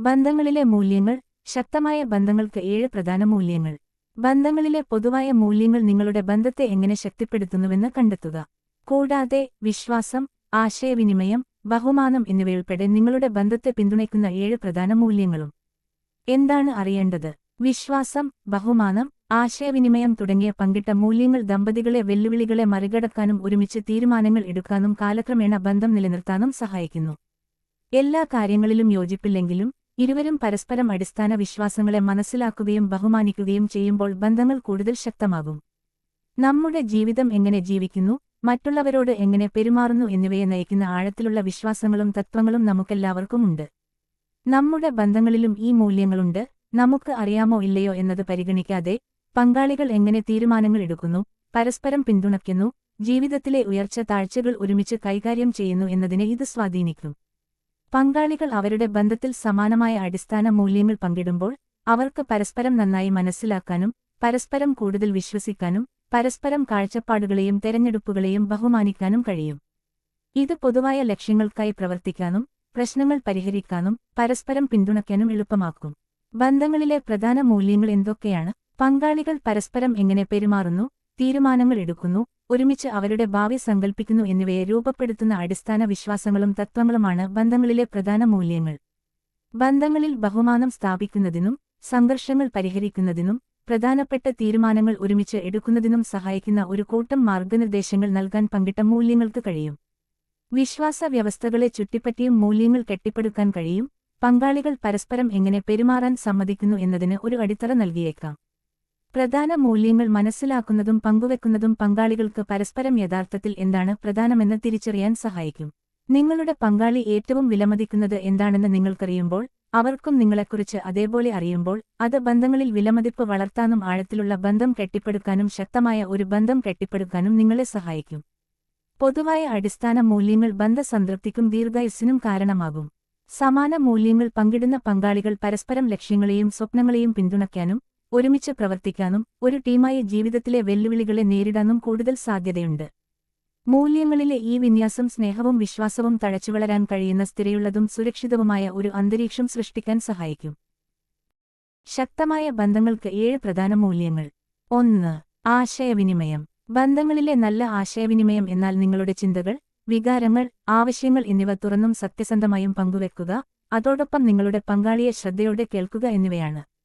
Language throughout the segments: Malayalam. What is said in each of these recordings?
ബന്ധങ്ങളിലെ മൂല്യങ്ങൾ ശക്തമായ ബന്ധങ്ങൾക്ക് ഏഴ് പ്രധാന മൂല്യങ്ങൾ. ബന്ധങ്ങളിലെ പൊതുവായ മൂല്യങ്ങൾ നിങ്ങളുടെ ബന്ധത്തെ എങ്ങനെ ശക്തിപ്പെടുത്തുന്നുവെന്ന് കണ്ടെത്തുക. കൂടാതെ വിശ്വാസം ആശയവിനിമയം ബഹുമാനം എന്നിവയുൾപ്പെടെ നിങ്ങളുടെ ബന്ധത്തെ പിന്തുണയ്ക്കുന്ന ഏഴ് പ്രധാന മൂല്യങ്ങളും. എന്താണ് അറിയേണ്ടത്? വിശ്വാസം ബഹുമാനം ആശയവിനിമയം തുടങ്ങിയ പങ്കിട്ട മൂല്യങ്ങൾ ദമ്പതികളെ വെല്ലുവിളികളെ മറികടക്കാനും ഒരുമിച്ച് തീരുമാനങ്ങൾ എടുക്കാനും കാലക്രമേണ ബന്ധം നിലനിർത്താനും സഹായിക്കുന്നു. എല്ലാ കാര്യങ്ങളിലും യോജിപ്പില്ലെങ്കിലും ഇരുവരും പരസ്പരം അടിസ്ഥാന വിശ്വാസങ്ങളെ മനസ്സിലാക്കുകയും ബഹുമാനിക്കുകയും ചെയ്യുമ്പോൾ ബന്ധങ്ങൾ കൂടുതൽ ശക്തമാകും. നമ്മുടെ ജീവിതം എങ്ങനെ ജീവിക്കുന്നു മറ്റുള്ളവരോട് എങ്ങനെ പെരുമാറുന്നു എന്നിവയെ നയിക്കുന്ന ആഴത്തിലുള്ള വിശ്വാസങ്ങളും തത്വങ്ങളും നമുക്കെല്ലാവർക്കുമുണ്ട് നമ്മുടെ ബന്ധങ്ങളിലും ഈ മൂല്യങ്ങളുണ്ട് നമുക്ക് അറിയാമോ ഇല്ലയോ എന്നത് പരിഗണിക്കാതെ പങ്കാളികൾ എങ്ങനെ തീരുമാനങ്ങൾ എടുക്കുന്നു പരസ്പരം പിന്തുണയ്ക്കുന്നു ജീവിതത്തിലെ ഉയർച്ച താഴ്ചകൾ ഒരുമിച്ച് കൈകാര്യം ചെയ്യുന്നു എന്നതിനെ ഇത് സ്വാധീനിക്കും. പങ്കാളികൾ അവരുടെ ബന്ധത്തിൽ സമാനമായ അടിസ്ഥാന മൂല്യങ്ങൾ പങ്കിടുമ്പോൾ അവർക്ക് പരസ്പരം നന്നായി മനസ്സിലാക്കാനും പരസ്പരം കൂടുതൽ വിശ്വസിക്കാനും പരസ്പരം കാഴ്ചപ്പാടുകളെയും തെരഞ്ഞെടുപ്പുകളെയും ബഹുമാനിക്കാനും കഴിയും. ഇത് പൊതുവായ ലക്ഷ്യങ്ങൾക്കായി പ്രവർത്തിക്കാനും പ്രശ്നങ്ങൾ പരിഹരിക്കാനും പരസ്പരം പിന്തുണയ്ക്കാനും എളുപ്പമാക്കും. ബന്ധങ്ങളിലെ പ്രധാന മൂല്യങ്ങൾ എന്തൊക്കെയാണ്? പങ്കാളികൾ പരസ്പരം എങ്ങനെ പെരുമാറുന്നു? തീരുമാനങ്ങൾ എടുക്കുന്നു ഒരുമിച്ച് അവരുടെ ഭാവി സങ്കൽപ്പിക്കുന്നു എന്നിവയെ രൂപപ്പെടുത്തുന്ന അടിസ്ഥാന വിശ്വാസങ്ങളും തത്വങ്ങളുമാണ് ബന്ധങ്ങളിലെ പ്രധാന മൂല്യങ്ങൾ. ബന്ധങ്ങളിൽ ബഹുമാനം സ്ഥാപിക്കുന്നതിനും സംഘർഷങ്ങൾ പരിഹരിക്കുന്നതിനും പ്രധാനപ്പെട്ട തീരുമാനങ്ങൾ ഒരുമിച്ച് എടുക്കുന്നതിനും സഹായിക്കുന്ന ഒരു കൂട്ടം മാർഗനിർദ്ദേശങ്ങൾ നൽകാൻ പങ്കിട്ട മൂല്യങ്ങൾക്ക് കഴിയും. വിശ്വാസ വ്യവസ്ഥകളെ ചുറ്റിപ്പറ്റിയും മൂല്യങ്ങൾ കെട്ടിപ്പടുക്കാൻ കഴിയും. പങ്കാളികൾ പരസ്പരം എങ്ങനെ പെരുമാറാൻ സമ്മതിക്കുന്നു എന്നതിന് ഒരു അടിത്തറ നൽകിയേക്കാം. പ്രധാന മൂല്യങ്ങൾ മനസ്സിലാക്കുന്നതും പങ്കുവെക്കുന്നതും പങ്കാളികൾക്ക് പരസ്പരം യഥാർത്ഥത്തിൽ എന്താണ് പ്രധാനമെന്ന് തിരിച്ചറിയാൻ സഹായിക്കും. നിങ്ങളുടെ പങ്കാളി ഏറ്റവും വിലമതിക്കുന്നത് എന്താണെന്ന് നിങ്ങൾക്കറിയുമ്പോൾ അവർക്കും നിങ്ങളെക്കുറിച്ച് അതേപോലെ അറിയുമ്പോൾ അത് ബന്ധങ്ങളിൽ വിലമതിപ്പ് വളർത്താനും ആഴത്തിലുള്ള ബന്ധം കെട്ടിപ്പടുക്കാനും ശക്തമായ ഒരു ബന്ധം കെട്ടിപ്പടുക്കാനും നിങ്ങളെ സഹായിക്കും. പൊതുവായ അടിസ്ഥാന മൂല്യങ്ങൾ ബന്ധസംതൃപ്തിക്കും ദീർഘായുസ്സിനും കാരണമാകും. സമാന മൂല്യങ്ങൾ പങ്കിടുന്ന പങ്കാളികൾ പരസ്പരം ലക്ഷ്യങ്ങളെയും സ്വപ്നങ്ങളെയും പിന്തുണയ്ക്കാനും ഒരുമിച്ച് പ്രവർത്തിക്കാനും ഒരു ടീമായി ജീവിതത്തിലെ വെല്ലുവിളികളെ നേരിടാനും കൂടുതൽ സാധ്യതയുണ്ട്. മൂല്യങ്ങളിലെ ഈ വിന്യാസം സ്നേഹവും വിശ്വാസവും തഴച്ചുവളരാൻ കഴിയുന്ന സ്ഥിരയുള്ളതും സുരക്ഷിതവുമായ ഒരു അന്തരീക്ഷം സൃഷ്ടിക്കാൻ സഹായിക്കും. ശക്തമായ ബന്ധങ്ങൾക്ക് ഏഴ് പ്രധാന മൂല്യങ്ങൾ. ഒന്ന് ആശയവിനിമയം. ബന്ധങ്ങളിലെ നല്ല ആശയവിനിമയം എന്നാൽ നിങ്ങളുടെ ചിന്തകൾ വികാരങ്ങൾ ആവശ്യങ്ങൾ എന്നിവ തുറന്നും സത്യസന്ധമായും പങ്കുവെക്കുക അതോടൊപ്പം നിങ്ങളുടെ പങ്കാളിയെ ശ്രദ്ധയോടെ കേൾക്കുക എന്നിവയാണ്.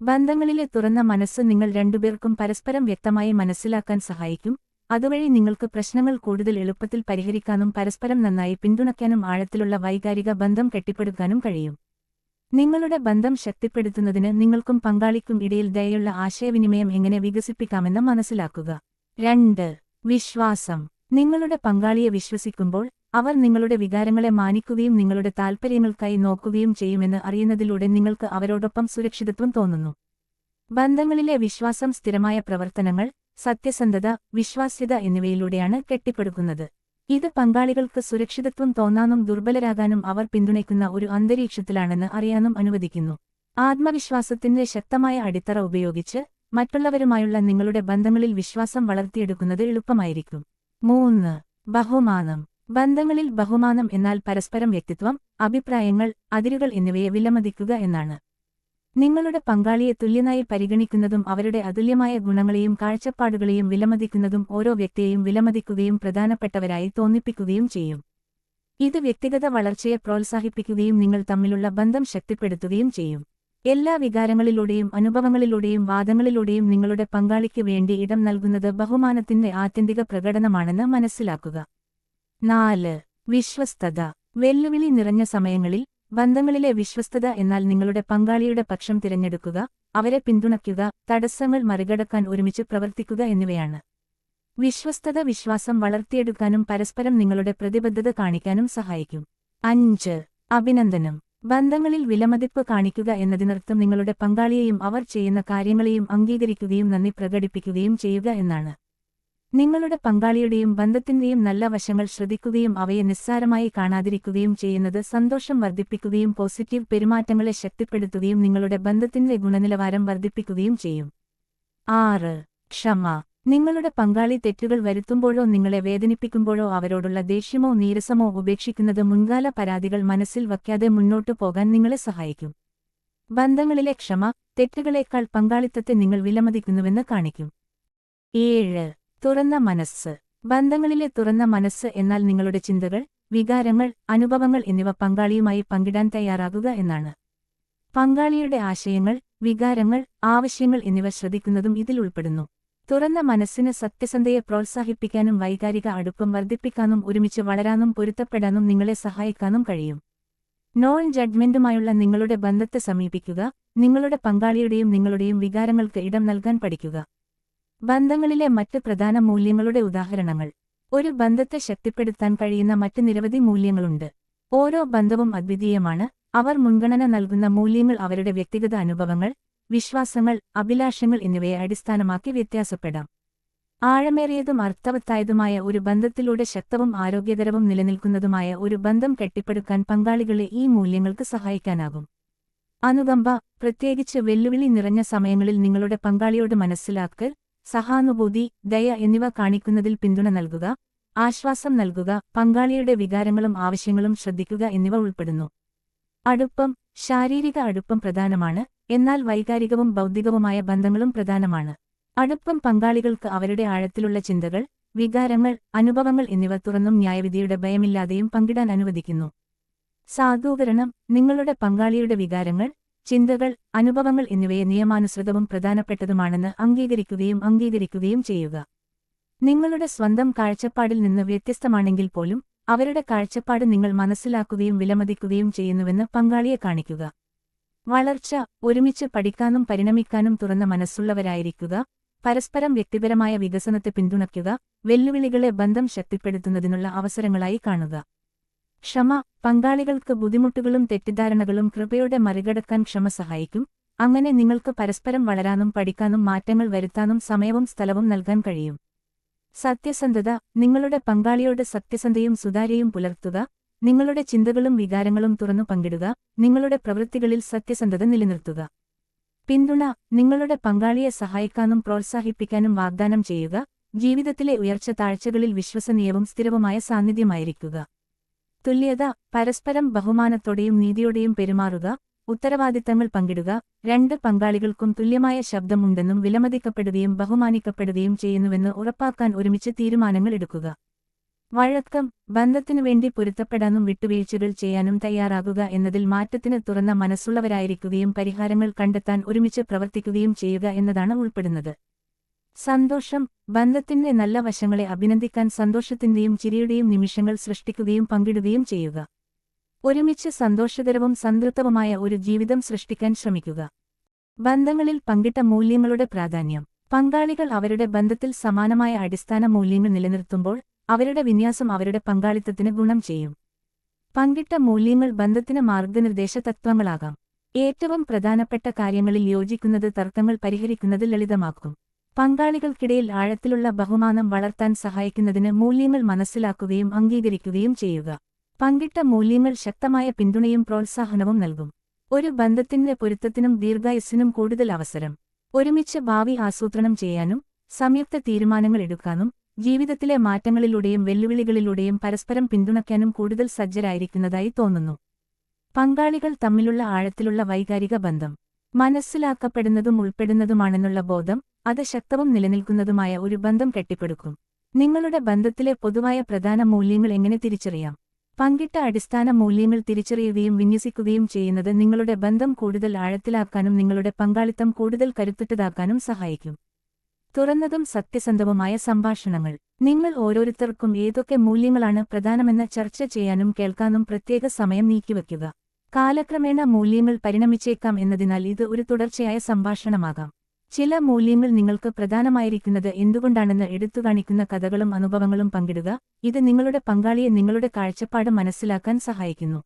ബന്ധങ്ങളിലെ തുറന്ന മനസ്സ് നിങ്ങൾ രണ്ടുപേർക്കും പരസ്പരം വ്യക്തമായി മനസ്സിലാക്കാൻ സഹായിക്കും. അതുവഴി നിങ്ങൾക്ക് പ്രശ്നങ്ങൾ കൂടുതൽ എളുപ്പത്തിൽ പരിഹരിക്കാനും പരസ്പരം നന്നായി പിന്തുണയ്ക്കാനും ആഴത്തിലുള്ള വൈകാരിക ബന്ധം കെട്ടിപ്പടുക്കാനും കഴിയും. നിങ്ങളുടെ ബന്ധം ശക്തിപ്പെടുത്തുന്നതിന് നിങ്ങൾക്കും പങ്കാളിക്കും ഇടയിൽ ദയയുള്ള ആശയവിനിമയം എങ്ങനെ വികസിപ്പിക്കാമെന്ന് മനസ്സിലാക്കുക. രണ്ട് വിശ്വാസം. നിങ്ങളുടെ പങ്കാളിയെ വിശ്വസിക്കുമ്പോൾ അവർ നിങ്ങളുടെ വികാരങ്ങളെ മാനിക്കുകയും നിങ്ങളുടെ താൽപ്പര്യങ്ങൾക്കായി നോക്കുകയും ചെയ്യുമെന്ന് അറിയുന്നതിലൂടെ നിങ്ങൾക്ക് അവരോടൊപ്പം സുരക്ഷിതത്വം തോന്നുന്നു. ബന്ധങ്ങളിലെ വിശ്വാസം സ്ഥിരമായ പ്രവർത്തനങ്ങൾ സത്യസന്ധത വിശ്വാസ്യത എന്നിവയിലൂടെയാണ് കെട്ടിപ്പടുക്കുന്നത്. ഇത് പങ്കാളികൾക്ക് സുരക്ഷിതത്വം തോന്നാനും ദുർബലരാകാനും അവർ പിന്തുണയ്ക്കുന്ന ഒരു അന്തരീക്ഷത്തിലാണെന്ന് അറിയാനും അനുവദിക്കുന്നു. ആത്മവിശ്വാസത്തിന്റെ ശക്തമായ അടിത്തറ ഉപയോഗിച്ച് മറ്റുള്ളവരുമായുള്ള നിങ്ങളുടെ ബന്ധങ്ങളിൽ വിശ്വാസം വളർത്തിയെടുക്കുന്നത് എളുപ്പമായിരിക്കും. മൂന്ന് ബഹുമാനം. ബന്ധങ്ങളിൽ ബഹുമാനം എന്നാൽ പരസ്പരം വ്യക്തിത്വം അഭിപ്രായങ്ങൾ അതിരുകൾ എന്നിവയെ വിലമതിക്കുക എന്നാണ്. നിങ്ങളുടെ പങ്കാളിയെ തുല്യനായി പരിഗണിക്കുന്നതും അവരുടെ അതുല്യമായ ഗുണങ്ങളെയും കാഴ്ചപ്പാടുകളെയും വിലമതിക്കുന്നതും ഓരോ വ്യക്തിയെയും വിലമതിക്കുകയും പ്രധാനപ്പെട്ടവരായി തോന്നിപ്പിക്കുകയും ചെയ്യും. ഇത് വ്യക്തിഗത വളർച്ചയെ പ്രോത്സാഹിപ്പിക്കുകയും നിങ്ങൾ തമ്മിലുള്ള ബന്ധം ശക്തിപ്പെടുത്തുകയും ചെയ്യും. എല്ലാ വികാരങ്ങളിലൂടെയും അനുഭവങ്ങളിലൂടെയും വാദങ്ങളിലൂടെയും നിങ്ങളുടെ പങ്കാളിക്ക് വേണ്ടി ഇടം നൽകുന്നത് ബഹുമാനത്തിന്റെ ആത്യന്തിക പ്രകടനമാണെന്ന് മനസ്സിലാക്കുക. നാല്. വിശ്വസ്തത. വെല്ലുവിളി നിറഞ്ഞ സമയങ്ങളിൽ ബന്ധങ്ങളിലെ വിശ്വസ്തത എന്നാൽ നിങ്ങളുടെ പങ്കാളിയുടെ പക്ഷം തിരഞ്ഞെടുക്കുക അവരെ പിന്തുണയ്ക്കുക തടസ്സങ്ങൾ മറികടക്കാൻ ഒരുമിച്ച് പ്രവർത്തിക്കുക എന്നിവയാണ്. വിശ്വസ്തത വിശ്വാസം വളർത്തിയെടുക്കാനും പരസ്പരം നിങ്ങളുടെ പ്രതിബദ്ധത കാണിക്കാനും സഹായിക്കും. അഞ്ച്. അഭിനന്ദനം. ബന്ധങ്ങളിൽ വിലമതിപ്പ് കാണിക്കുക എന്നതിനർത്ഥം നിങ്ങളുടെ പങ്കാളിയെയും അവർ ചെയ്യുന്ന കാര്യങ്ങളെയും അംഗീകരിക്കുകയും നന്ദി പ്രകടിപ്പിക്കുകയും ചെയ്യുക എന്നാണ്. നിങ്ങളുടെ പങ്കാളിയുടെയും ബന്ധത്തിന്റെയും നല്ല വശങ്ങൾ ശ്രദ്ധിക്കുകയും അവയെ നിസ്സാരമായി കാണാതിരിക്കുകയും ചെയ്യുന്നത് സന്തോഷം വർദ്ധിപ്പിക്കുകയും പോസിറ്റീവ് പെരുമാറ്റങ്ങളെ ശക്തിപ്പെടുത്തുകയും നിങ്ങളുടെ ബന്ധത്തിന്റെ ഗുണനിലവാരം വർദ്ധിപ്പിക്കുകയും ചെയ്യും. ആറ്. ക്ഷമ. നിങ്ങളുടെ പങ്കാളി തെറ്റുകൾ വരുത്തുമ്പോഴോ നിങ്ങളെ വേദനിപ്പിക്കുമ്പോഴോ അവരോടുള്ള ദേഷ്യമോ നീരസമോ ഉപേക്ഷിക്കുന്നത് മുൻകാല പരാതികൾ മനസ്സിൽ വയ്ക്കാതെ മുന്നോട്ടു പോകാൻ നിങ്ങളെ സഹായിക്കും. ബന്ധങ്ങളിലെ ക്ഷമ തെറ്റുകളേക്കാൾ പങ്കാളിത്തത്തെ നിങ്ങൾ വിലമതിക്കുന്നുവെന്ന് കാണിക്കും. ഏഴ്. തുറന്ന മനസ്സ്. ബന്ധങ്ങളിലെ തുറന്ന മനസ്സ് എന്നാൽ നിങ്ങളുടെ ചിന്തകൾ വികാരങ്ങൾ അനുഭവങ്ങൾ എന്നിവ പങ്കാളിയുമായി പങ്കിടാൻ തയ്യാറാകുക എന്നാണ്. പങ്കാളിയുടെ ആശയങ്ങൾ വികാരങ്ങൾ ആവശ്യങ്ങൾ എന്നിവ ശ്രദ്ധിക്കുന്നതും ഇതിൽ ഉൾപ്പെടുന്നു. തുറന്ന മനസ്സിന് സത്യസന്ധയെ പ്രോത്സാഹിപ്പിക്കാനും വൈകാരിക അടുപ്പം വർദ്ധിപ്പിക്കാനും ഒരുമിച്ച് വളരാനും പൊരുത്തപ്പെടാനും നിങ്ങളെ സഹായിക്കാനും കഴിയും. നോൺ ജഡ്ജ്മെന്റുമായുള്ള നിങ്ങളുടെ ബന്ധത്തെ സമീപിക്കുക നിങ്ങളുടെ പങ്കാളിയുടെയും നിങ്ങളുടെയും വികാരങ്ങൾക്ക് ഇടം നൽകാൻ പഠിക്കുക. ബന്ധങ്ങളിലെ മറ്റ് പ്രധാന മൂല്യങ്ങളുടെ ഉദാഹരണങ്ങൾ. ഒരു ബന്ധത്തെ ശക്തിപ്പെടുത്താൻ കഴിയുന്ന മറ്റ് നിരവധി മൂല്യങ്ങളുണ്ട്. ഓരോ ബന്ധവും അദ്വിതീയമാണ്. അവർ മുൻഗണന നൽകുന്ന മൂല്യങ്ങൾ അവരുടെ വ്യക്തിഗത അനുഭവങ്ങൾ വിശ്വാസങ്ങൾ അഭിലാഷങ്ങൾ എന്നിവയെ അടിസ്ഥാനമാക്കി വ്യത്യാസപ്പെടാം. ആഴമേറിയതും അർത്ഥവത്തായതുമായ ഒരു ബന്ധത്തിലൂടെ ശക്തവും ആരോഗ്യകരവും നിലനിൽക്കുന്നതുമായ ഒരു ബന്ധം കെട്ടിപ്പടുക്കാൻ പങ്കാളികളെ ഈ മൂല്യങ്ങൾക്ക് സഹായിക്കാനാകും. അനുകമ്പ പ്രത്യേകിച്ച് വെല്ലുവിളി നിറഞ്ഞ സമയങ്ങളിൽ നിങ്ങളുടെ പങ്കാളിയോട് മനസ്സിലാക്കൽ സഹാനുഭൂതി ദയ എന്നിവ കാണിക്കുന്നതിൽ പിന്തുണ നൽകുക ആശ്വാസം നൽകുക പങ്കാളിയുടെ വികാരങ്ങളും ആവശ്യങ്ങളും ശ്രദ്ധിക്കുക എന്നിവ ഉൾപ്പെടുന്നു. അടുപ്പം ശാരീരിക അടുപ്പം പ്രധാനമാണ് എന്നാൽ വൈകാരികവും ബൗദ്ധികവുമായ ബന്ധങ്ങളും പ്രധാനമാണ്. അടുപ്പം പങ്കാളികൾക്ക് അവരുടെ ആഴത്തിലുള്ള ചിന്തകൾ വികാരങ്ങൾ അനുഭവങ്ങൾ എന്നിവ തുറന്നും ന്യായവിധിയുടെ ഭയമില്ലാതെയും പങ്കിടാൻ അനുവദിക്കുന്നു. സാധൂകരണം നിങ്ങളുടെ പങ്കാളിയുടെ വികാരങ്ങൾ ചിന്തകൾ അനുഭവങ്ങൾ എന്നിവയെ നിയമാനുസൃതവും പ്രധാനപ്പെട്ടതുമാണെന്ന് അംഗീകരിക്കുകയും അംഗീകരിക്കുകയും ചെയ്യുക. നിങ്ങളുടെ സ്വന്തം കാഴ്ചപ്പാടിൽ നിന്ന് വ്യത്യസ്തമാണെങ്കിൽ പോലും അവരുടെ കാഴ്ചപ്പാട് നിങ്ങൾ മനസ്സിലാക്കുകയും വിലമതിക്കുകയും ചെയ്യുന്നുവെന്ന് പങ്കാളിയെ കാണിക്കുക. വളർച്ച ഒരുമിച്ച് പഠിക്കാനും പരിണമിക്കാനും തുറന്ന മനസ്സുള്ളവരായിരിക്കുക. പരസ്പരം വ്യക്തിപരമായ വികസനത്തെ പിന്തുണയ്ക്കുക. വെല്ലുവിളികളെ ബന്ധം ശക്തിപ്പെടുത്തുന്നതിനുള്ള അവസരങ്ങളായി കാണുക. ക്ഷമ പങ്കാളികൾക്ക് ബുദ്ധിമുട്ടുകളും തെറ്റിദ്ധാരണകളും കൃപയോടെ മറികടക്കാൻ ക്ഷമ സഹായിക്കും. അങ്ങനെ നിങ്ങൾക്ക് പരസ്പരം വളരാനും പഠിക്കാനും മാറ്റങ്ങൾ വരുത്താനും സമയവും സ്ഥലവും നൽകാൻ കഴിയും. സത്യസന്ധത നിങ്ങളുടെ പങ്കാളിയോട് സത്യസന്ധയും സുതാര്യയും പുലർത്തുക. നിങ്ങളുടെ ചിന്തകളും വികാരങ്ങളും തുറന്നു പങ്കിടുക. നിങ്ങളുടെ പ്രവൃത്തികളിൽ സത്യസന്ധത നിലനിർത്തുക. പിന്തുണ നിങ്ങളുടെ പങ്കാളിയെ സഹായിക്കാനും പ്രോത്സാഹിപ്പിക്കാനും വാഗ്ദാനം ചെയ്യുക. ജീവിതത്തിലെ ഉയർച്ച താഴ്ചകളിൽ വിശ്വസനീയവും സ്ഥിരവുമായ സാന്നിധ്യമായിരിക്കുക. തുല്യത പരസ്പരം ബഹുമാനത്തോടെയും നീതിയോടെയും പെരുമാറുക ഉത്തരവാദിത്തങ്ങൾ പങ്കിടുക രണ്ട് പങ്കാളികൾക്കും തുല്യമായ ശബ്ദമുണ്ടെന്നും വിലമതിക്കപ്പെടുകയും ബഹുമാനിക്കപ്പെടുകയും ചെയ്യുന്നുവെന്ന് ഉറപ്പാക്കാൻ ഒരുമിച്ച് തീരുമാനങ്ങൾ എടുക്കുക. വഴക്കം ബന്ധത്തിനു വേണ്ടി പൊരുത്തപ്പെടാനും വിട്ടുവീഴ്ചകൾ ചെയ്യാനും തയ്യാറാകുക എന്നതിൽ മാറ്റത്തിന് തുറന്ന മനസ്സുള്ളവരായിരിക്കുകയും പരിഹാരങ്ങൾ കണ്ടെത്താൻ ഒരുമിച്ച് പ്രവർത്തിക്കുകയും ചെയ്യുക എന്നതാണ് ഉൾപ്പെടുന്നത്. സന്തോഷം ബന്ധത്തിന്റെ നല്ല വശങ്ങളെ അഭിനന്ദിക്കാൻ സന്തോഷത്തിന്റെയും ചിരിയുടെയും നിമിഷങ്ങൾ സൃഷ്ടിക്കുകയും പങ്കിടുകയും ചെയ്യുക. ഒരുമിച്ച് സന്തോഷകരവും സംതൃപ്തവുമായ ഒരു ജീവിതം സൃഷ്ടിക്കാൻ ശ്രമിക്കുക. ബന്ധങ്ങളിൽ പങ്കിട്ട മൂല്യങ്ങളുടെ പ്രാധാന്യം. പങ്കാളികൾ അവരുടെ ബന്ധത്തിൽ സമാനമായ അടിസ്ഥാന മൂല്യങ്ങൾ നിലനിർത്തുമ്പോൾ അവരുടെ വിന്യാസം അവരുടെ പങ്കാളിത്തത്തിന് ഗുണം ചെയ്യും. പങ്കിട്ട മൂല്യങ്ങൾ ബന്ധത്തിന് മാർഗനിർദ്ദേശ തത്വങ്ങളാകാം. ഏറ്റവും പ്രധാനപ്പെട്ട കാര്യങ്ങളിൽ യോജിക്കുന്നത് തർക്കങ്ങൾ പരിഹരിക്കുന്നത് ലളിതമാക്കും. പങ്കാളികൾക്കിടയിൽ ആഴത്തിലുള്ള ബഹുമാനം വളർത്താൻ സഹായിക്കുന്നതിന് മൂല്യങ്ങൾ മനസ്സിലാക്കുകയും അംഗീകരിക്കുകയും ചെയ്യുക. പങ്കിട്ട മൂല്യങ്ങൾ ശക്തമായ പിന്തുണയും പ്രോത്സാഹനവും നൽകും. ഒരു ബന്ധത്തിന്റെ പൊരുത്തത്തിനും ദീർഘായുസ്സിനും കൂടുതൽ അവസരം. ഒരുമിച്ച് ഭാവി ആസൂത്രണം ചെയ്യാനും സംയുക്ത തീരുമാനങ്ങൾ എടുക്കാനും ജീവിതത്തിലെ മാറ്റങ്ങളിലൂടെയും വെല്ലുവിളികളിലൂടെയും പരസ്പരം പിന്തുണയ്ക്കാനും കൂടുതൽ സജ്ജരായിരിക്കുന്നതായി തോന്നുന്നു. പങ്കാളികൾ തമ്മിലുള്ള ആഴത്തിലുള്ള വൈകാരിക ബന്ധം. മനസ്സിലാക്കപ്പെടുന്നതും ഉൾപ്പെടുന്നതുമാണെന്നുള്ള ബോധം അത് ശക്തവും നിലനിൽക്കുന്നതുമായ ഒരു ബന്ധം കെട്ടിപ്പടുക്കും. നിങ്ങളുടെ ബന്ധത്തിലെ പൊതുവായ പ്രധാന മൂല്യങ്ങൾ എങ്ങനെ തിരിച്ചറിയാം? പങ്കിട്ട അടിസ്ഥാന മൂല്യങ്ങൾ തിരിച്ചറിയുകയും വിന്യസിക്കുകയും ചെയ്യുന്നത് നിങ്ങളുടെ ബന്ധം കൂടുതൽ ആഴത്തിലാക്കാനും നിങ്ങളുടെ പങ്കാളിത്തം കൂടുതൽ കരുത്തുറ്റതാക്കാനും സഹായിക്കും. തുറന്നതും സത്യസന്ധവുമായ സംഭാഷണങ്ങൾ. നിങ്ങൾ ഓരോരുത്തർക്കും ഏതൊക്കെ മൂല്യങ്ങളാണ് പ്രധാനമെന്ന ചർച്ച ചെയ്യാനും കേൾക്കാനും പ്രത്യേക സമയം നീക്കിവയ്ക്കുക. കാലക്രമേണ മൂല്യങ്ങൾ പരിണമിച്ചേക്കാം എന്നതിനാൽ ഇത് ഒരു തുടർച്ചയായ സംഭാഷണമാകാം. ചില മൂല്യങ്ങൾ നിങ്ങൾക്ക് പ്രധാനമായിരിക്കുന്നത് എന്തുകൊണ്ടാണെന്ന് എടുത്തുകാണിക്കുന്ന കഥകളും അനുഭവങ്ങളും പങ്കിടുക ഇത് നിങ്ങളുടെ പങ്കാളിയെ നിങ്ങളുടെ കാഴ്ചപ്പാട് മനസ്സിലാക്കാൻ സഹായിക്കുന്നു.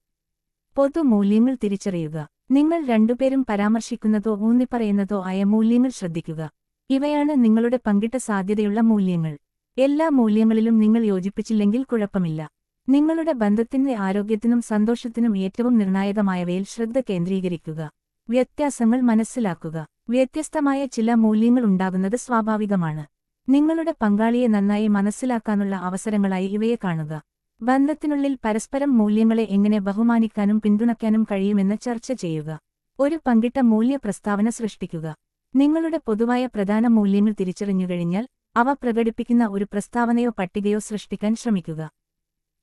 പൊതു മൂല്യങ്ങൾ തിരിച്ചറിയുക. നിങ്ങൾ രണ്ടുപേരും പരാമർശിക്കുന്നതോ ഊന്നിപ്പറയുന്നതോ ആയ മൂല്യങ്ങൾ ശ്രദ്ധിക്കുക. ഇവയാണ് നിങ്ങളുടെ പങ്കിട്ട സാധ്യതയുള്ള മൂല്യങ്ങൾ. എല്ലാ മൂല്യങ്ങളിലും നിങ്ങൾ യോജിപ്പിച്ചില്ലെങ്കിൽ കുഴപ്പമില്ല. നിങ്ങളുടെ ബന്ധത്തിന്റെ ആരോഗ്യത്തിനും സന്തോഷത്തിനും ഏറ്റവും നിർണായകമായവയിൽ ശ്രദ്ധ കേന്ദ്രീകരിക്കുക. വ്യത്യാസങ്ങൾ മനസ്സിലാക്കുക. വ്യത്യസ്തമായ ചില മൂല്യങ്ങൾ ഉണ്ടാകുന്നത് സ്വാഭാവികമാണ്. നിങ്ങളുടെ പങ്കാളിയെ നന്നായി മനസ്സിലാക്കാനുള്ള അവസരങ്ങളായി ഇവയെ കാണുക. ബന്ധത്തിനുള്ളിൽ പരസ്പരം മൂല്യങ്ങളെ എങ്ങനെ ബഹുമാനിക്കാനും പിന്തുണയ്ക്കാനും കഴിയുമെന്ന് ചർച്ച ചെയ്യുക. ഒരു പങ്കിട്ട മൂല്യ പ്രസ്താവന സൃഷ്ടിക്കുക. നിങ്ങളുടെ പൊതുവായ പ്രധാന മൂല്യങ്ങൾ തിരിച്ചറിഞ്ഞുകഴിഞ്ഞാൽ അവ പ്രകടിപ്പിക്കുന്ന ഒരു പ്രസ്താവനയോ പട്ടികയോ സൃഷ്ടിക്കാൻ ശ്രമിക്കുക.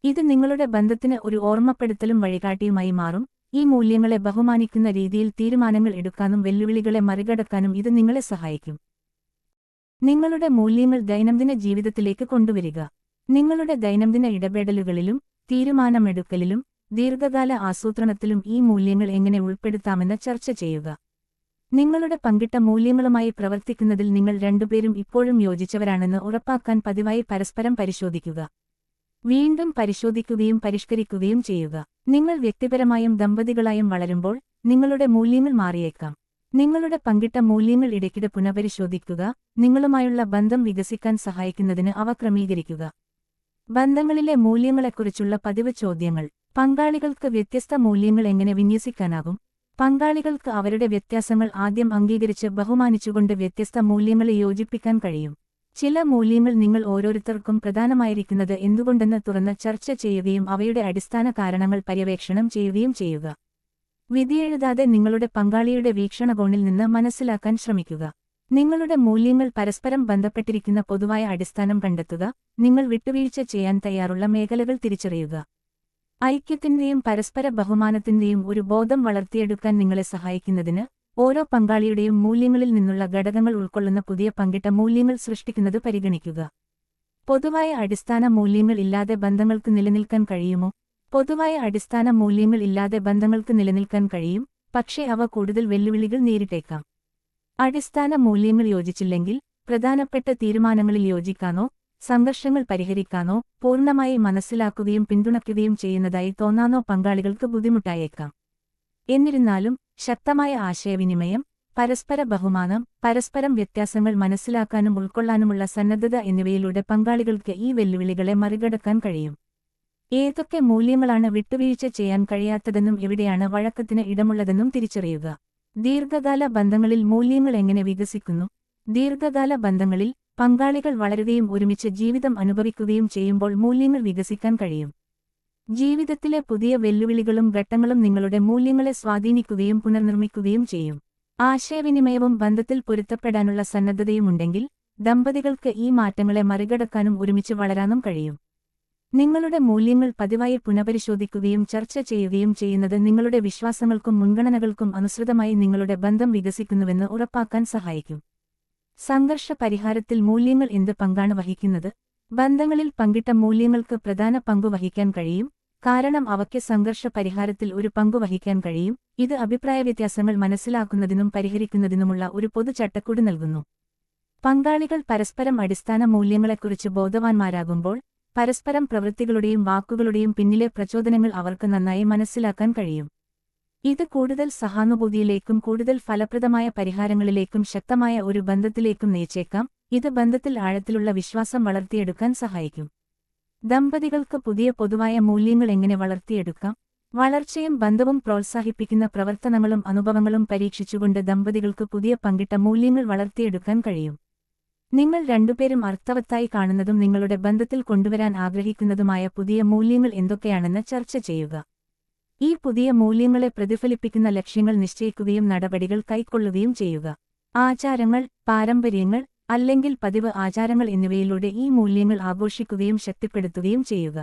ഇത് നിങ്ങളുടെ ബന്ധത്തിന് ഒരു ഓർമ്മപ്പെടുത്തലും വഴികാട്ടിയുമായി മാറും. ഈ മൂല്യങ്ങളെ ബഹുമാനിക്കുന്ന രീതിയിൽ തീരുമാനങ്ങൾ എടുക്കാനും വെല്ലുവിളികളെ മറികടക്കാനും ഇത് നിങ്ങളെ സഹായിക്കും. നിങ്ങളുടെ മൂല്യങ്ങൾ ദൈനംദിന ജീവിതത്തിലേക്ക് കൊണ്ടുവരിക. നിങ്ങളുടെ ദൈനംദിന ഇടപെടലുകളിലും തീരുമാനമെടുക്കലിലും ദീർഘകാല ആസൂത്രണത്തിലും ഈ മൂല്യങ്ങൾ എങ്ങനെ ഉൾപ്പെടുത്താമെന്ന് ചർച്ച ചെയ്യുക. നിങ്ങളുടെ പങ്കിട്ട മൂല്യങ്ങളുമായി പ്രവർത്തിക്കുന്നതിൽ നിങ്ങൾ രണ്ടുപേരും ഇപ്പോഴും യോജിച്ചവരാണെന്ന് ഉറപ്പാക്കാൻ പതിവായി പരസ്പരം പരിശോധിക്കുക. വീണ്ടും പരിശോധിക്കുകയും പരിഷ്കരിക്കുകയും ചെയ്യുക. നിങ്ങൾ വ്യക്തിപരമായും ദമ്പതികളായും വളരുമ്പോൾ നിങ്ങളുടെ മൂല്യങ്ങൾ മാറിയേക്കാം. നിങ്ങളുടെ പങ്കിട്ട മൂല്യങ്ങൾ ഇടയ്ക്കിടെ പുനഃപരിശോധിക്കുക. നിങ്ങളുമായുള്ള ബന്ധം വികസിക്കാൻ സഹായിക്കുന്നതിന് അവ ക്രമീകരിക്കുക. ബന്ധങ്ങളിലെ മൂല്യങ്ങളെക്കുറിച്ചുള്ള പതിവ് ചോദ്യങ്ങൾ. പങ്കാളികൾക്ക് വ്യത്യസ്ത മൂല്യങ്ങൾ എങ്ങനെ വിന്യസിക്കാനാകും? പങ്കാളികൾക്ക് അവരുടെ വ്യത്യാസങ്ങൾ ആദ്യം അംഗീകരിച്ച് ബഹുമാനിച്ചുകൊണ്ട് വ്യത്യസ്ത മൂല്യങ്ങളെ യോജിപ്പിക്കാൻ കഴിയും. ചില മൂല്യങ്ങൾ നിങ്ങൾ ഓരോരുത്തർക്കും പ്രധാനമായിരിക്കുന്നത് എന്തുകൊണ്ടെന്ന് തുറന്ന് ചർച്ച ചെയ്യുകയും അവയുടെ അടിസ്ഥാന കാരണങ്ങൾ പര്യവേക്ഷണം ചെയ്യുകയും ചെയ്യുക. വിധിയെഴുതാതെ നിങ്ങളുടെ പങ്കാളിയുടെ വീക്ഷണകോണിൽ നിന്ന് മനസ്സിലാക്കാൻ ശ്രമിക്കുക. നിങ്ങളുടെ മൂല്യങ്ങൾ പരസ്പരം ബന്ധപ്പെട്ടിരിക്കുന്ന പൊതുവായ അടിസ്ഥാനം കണ്ടെത്തുക. നിങ്ങൾ വിട്ടുവീഴ്ച ചെയ്യാൻ തയ്യാറുള്ള മേഖലകൾ തിരിച്ചറിയുക. ഐക്യത്തിന്റെയും പരസ്പര ബഹുമാനത്തിന്റെയും ഒരു ബോധം വളർത്തിയെടുക്കാൻ നിങ്ങളെ സഹായിക്കുന്നതിന് ഓരോ പങ്കാളിയുടെയും മൂല്യങ്ങളിൽ നിന്നുള്ള ഘടകങ്ങൾ ഉൾക്കൊള്ളുന്ന പുതിയ പങ്കിട്ട മൂല്യങ്ങൾ സൃഷ്ടിക്കുന്നത് പരിഗണിക്കുക. പൊതുവായ അടിസ്ഥാന മൂല്യങ്ങൾ ഇല്ലാതെ ബന്ധങ്ങൾക്ക് നിലനിൽക്കാൻ കഴിയുമോ? പൊതുവായ അടിസ്ഥാന മൂല്യങ്ങൾ ഇല്ലാതെ ബന്ധങ്ങൾക്ക് നിലനിൽക്കാൻ കഴിയും പക്ഷേ അവ കൂടുതൽ വെല്ലുവിളികൾ നേരിട്ടേക്കാം. അടിസ്ഥാന മൂല്യങ്ങൾ യോജിച്ചില്ലെങ്കിൽ പ്രധാനപ്പെട്ട തീരുമാനങ്ങളിൽ യോജിക്കാനോ സംഘർഷങ്ങൾ പരിഹരിക്കാനോ പൂർണമായി മനസ്സിലാക്കുകയും പിന്തുണയ്ക്കുകയും ചെയ്യുന്നതായി തോന്നാനോ പങ്കാളികൾക്ക് ബുദ്ധിമുട്ടായേക്കാം. എന്നിരുന്നാലും ശക്തമായ ആശയവിനിമയം പരസ്പര ബഹുമാനം പരസ്പരം വ്യത്യാസങ്ങൾ മനസ്സിലാക്കാനും ഉൾക്കൊള്ളാനുമുള്ള സന്നദ്ധത എന്നിവയിലൂടെ പങ്കാളികൾക്ക് ഈ വെല്ലുവിളികളെ മറികടക്കാൻ കഴിയും. ഏതൊക്കെ മൂല്യങ്ങളാണ് വിട്ടുവീഴ്ച ചെയ്യാൻ കഴിയാത്തതെന്നും എവിടെയാണ് വഴക്കത്തിന് ഇടമുള്ളതെന്നും തിരിച്ചറിയുക. ദീർഘകാല ബന്ധങ്ങളിൽ മൂല്യങ്ങൾ എങ്ങനെ വികസിക്കുന്നു. ദീർഘകാല ബന്ധങ്ങളിൽ പങ്കാളികൾ വളരുകയും ഒരുമിച്ച് ജീവിതം അനുഭവിക്കുകയും ചെയ്യുമ്പോൾ മൂല്യങ്ങൾ വികസിക്കാൻ കഴിയും. ജീവിതത്തിലെ പുതിയ വെല്ലുവിളികളും ഘട്ടങ്ങളും നിങ്ങളുടെ മൂല്യങ്ങളെ സ്വാധീനിക്കുകയും പുനർനിർമ്മിക്കുകയും ചെയ്യും. ആശയവിനിമയവും ബന്ധത്തിൽ പൊരുത്തപ്പെടാനുള്ള സന്നദ്ധതയുമുണ്ടെങ്കിൽ ദമ്പതികൾക്ക് ഈ മാറ്റങ്ങളെ മറികടക്കാനും ഒരുമിച്ച് വളരാനും കഴിയും. നിങ്ങളുടെ മൂല്യങ്ങൾ പതിവായി പുനഃപരിശോധിക്കുകയും ചർച്ച ചെയ്യുകയും ചെയ്യുന്നത് നിങ്ങളുടെ വിശ്വാസങ്ങൾക്കും മുൻഗണനകൾക്കും അനുസൃതമായി നിങ്ങളുടെ ബന്ധം വികസിക്കുന്നുവെന്ന് ഉറപ്പാക്കാൻ സഹായിക്കും. സംഘർഷ പരിഹാരത്തിൽ മൂല്യങ്ങൾ എന്ത് പങ്കാണ് വഹിക്കുന്നത്? ബന്ധങ്ങളിൽ പങ്കിട്ട മൂല്യങ്ങൾക്ക് പ്രധാന പങ്കു വഹിക്കാൻ കഴിയും. കാരണം അവയ്ക്ക് സംഘർഷ പരിഹാരത്തിൽ ഒരു പങ്കു വഹിക്കാൻ കഴിയും. ഇത് അഭിപ്രായ വ്യത്യാസങ്ങൾ മനസ്സിലാക്കുന്നതിനും പരിഹരിക്കുന്നതിനുമുള്ള ഒരു പൊതു ചട്ടക്കൂട് നൽകുന്നു. പങ്കാളികൾ പരസ്പരം അടിസ്ഥാന മൂല്യങ്ങളെക്കുറിച്ച് ബോധവാന്മാരാകുമ്പോൾ പരസ്പരം പ്രവൃത്തികളുടെയും വാക്കുകളുടെയും പിന്നിലെ പ്രചോദനങ്ങൾ അവർക്ക് നന്നായി മനസ്സിലാക്കാൻ കഴിയും. ഇത് കൂടുതൽ സഹാനുഭൂതിയിലേക്കും കൂടുതൽ ഫലപ്രദമായ പരിഹാരങ്ങളിലേക്കും ശക്തമായ ഒരു ബന്ധത്തിലേക്കും നയിച്ചേക്കാം. ഇത് ബന്ധത്തിൽ ആഴത്തിലുള്ള വിശ്വാസം വളർത്തിയെടുക്കാൻ സഹായിക്കും. ദമ്പതികൾക്ക് പുതിയ പൊതുവായ മൂല്യങ്ങൾ എങ്ങനെ വളർത്തിയെടുക്കാം? വളർച്ചയും ബന്ധവും പ്രോത്സാഹിപ്പിക്കുന്ന പ്രവർത്തനങ്ങളും അനുഭവങ്ങളും പരീക്ഷിച്ചുകൊണ്ട് ദമ്പതികൾക്ക് പുതിയ പങ്കിട്ട മൂല്യങ്ങൾ വളർത്തിയെടുക്കാൻ കഴിയും. നിങ്ങൾ രണ്ടുപേരും അർത്ഥവത്തായി കാണുന്നതും നിങ്ങളുടെ ബന്ധത്തിൽ കൊണ്ടുവരാൻ ആഗ്രഹിക്കുന്നതുമായ പുതിയ മൂല്യങ്ങൾ എന്തൊക്കെയാണെന്ന് ചർച്ച ചെയ്യുക. ഈ പുതിയ മൂല്യങ്ങളെ പ്രതിഫലിപ്പിക്കുന്ന ലക്ഷ്യങ്ങൾ നിശ്ചയിക്കുകയും നടപടികൾ കൈക്കൊള്ളുകയും ചെയ്യുക. ആചാരങ്ങൾ പാരമ്പര്യങ്ങൾ അല്ലെങ്കിൽ പതിവ് ആചാരങ്ങൾ എന്നിവയിലൂടെ ഈ മൂല്യങ്ങൾ ആഘോഷിക്കുകയും ശക്തിപ്പെടുത്തുകയും ചെയ്യുക.